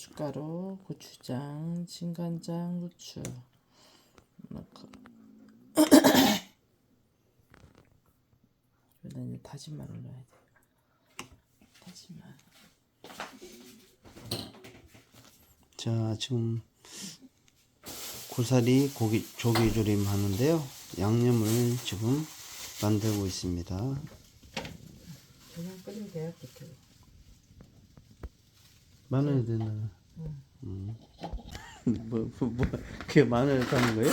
고춧가루, 고추장, 진간장, 후추 넣고 여기다 이제 다진 마늘 넣어야 돼. 다진 마늘. 자, 지금 고사리 고기 조기 조림 하는데요. 양념을 지금 만들고 있습니다. 그냥 끓이면 돼요 그렇게. 마늘 드나? 음. 뭐, 뭐, 뭐, 그게 마늘 가는 거예요?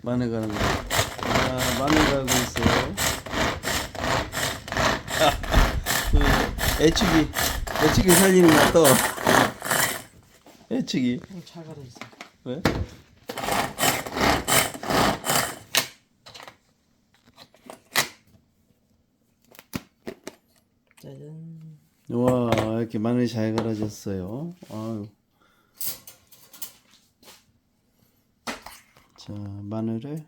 마늘 가는 거. 아, 마늘 가고 있어요. 그 애축이, 애축이 살리는 거 또. 좀잘 갈아주세요. 왜? 짜잔. 와, 이렇게 마늘이 잘 갈아졌어요. 아유. 자, 마늘을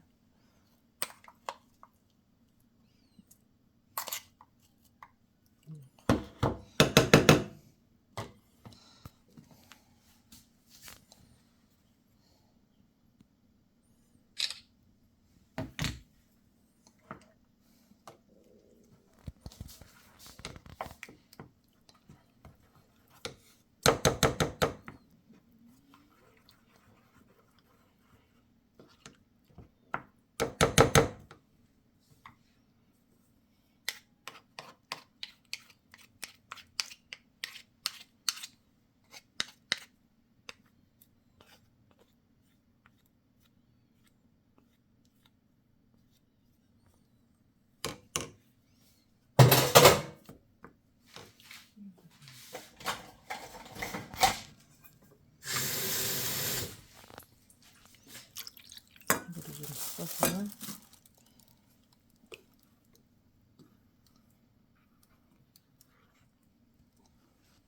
좀 섞어서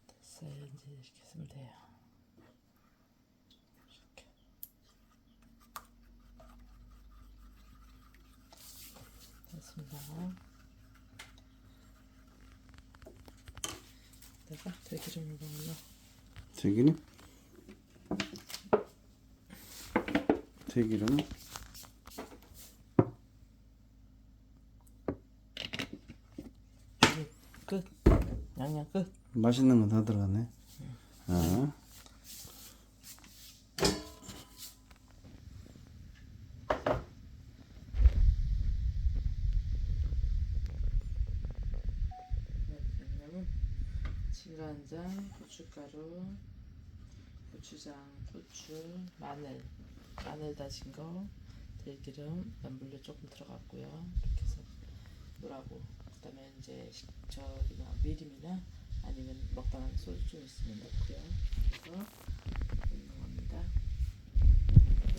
됐어요. 이제 이렇게 쓰면 돼요. 이렇게. 됐습니다. 내가 들기름을 넣었나? 들기름? 들기름? 이제 끝. 양념 끝. 맛있는 건 다 들어가네. 아, 양념은 진간장, 고춧가루, 고추장, 고추, 마늘, 마늘 다진 거, 들기름, 물엿 조금 들어갔고요. 이렇게 해서 물하고 그다음에 이제 식- 저기나 미림이나 아니면 먹다가 소주 좀 있으면 넣고요. 그래서 넣는 겁니다.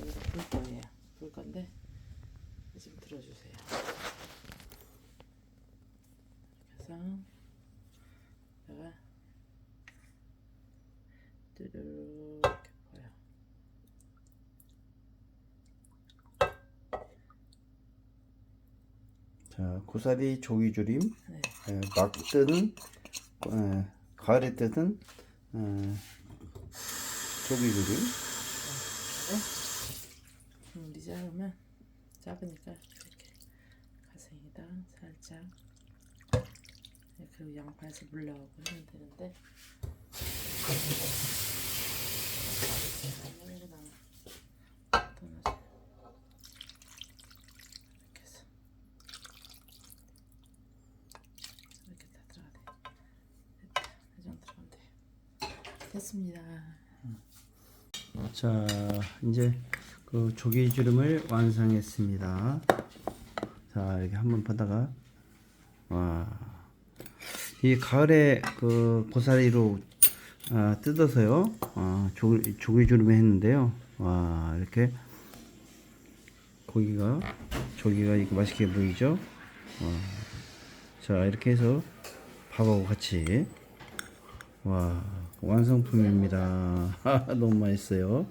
여기서 불 거예요. 불 건데 지금 들어주세요. 그래서 내가 뚜루룩 보여. 자, 고사리 조기조림. 네. 에, 막 뜨는, 에, 가을에 뜨는, 에, 조기조림. 음, 이 작으면 작으니까 이렇게 가생이다 살짝 네, 그리고 양파에서 물 나오고 하면 되는데 양념이 나와 떠나서 이렇게 해서 이렇게 다 들어가야 돼 됐다 이 정도 들어가면 돼 됐습니다 자, 이제 그 조기주름을 완성했습니다. 자, 이렇게 한번 보다가, 와. 이 가을에 그 고사리로 아, 뜯어서요, 아, 조, 조기주름을 했는데요. 와, 이렇게 고기가, 조기가 이렇게 맛있게 보이죠? 와. 자, 이렇게 해서 밥하고 같이 와 완성품입니다. 너무 맛있어요.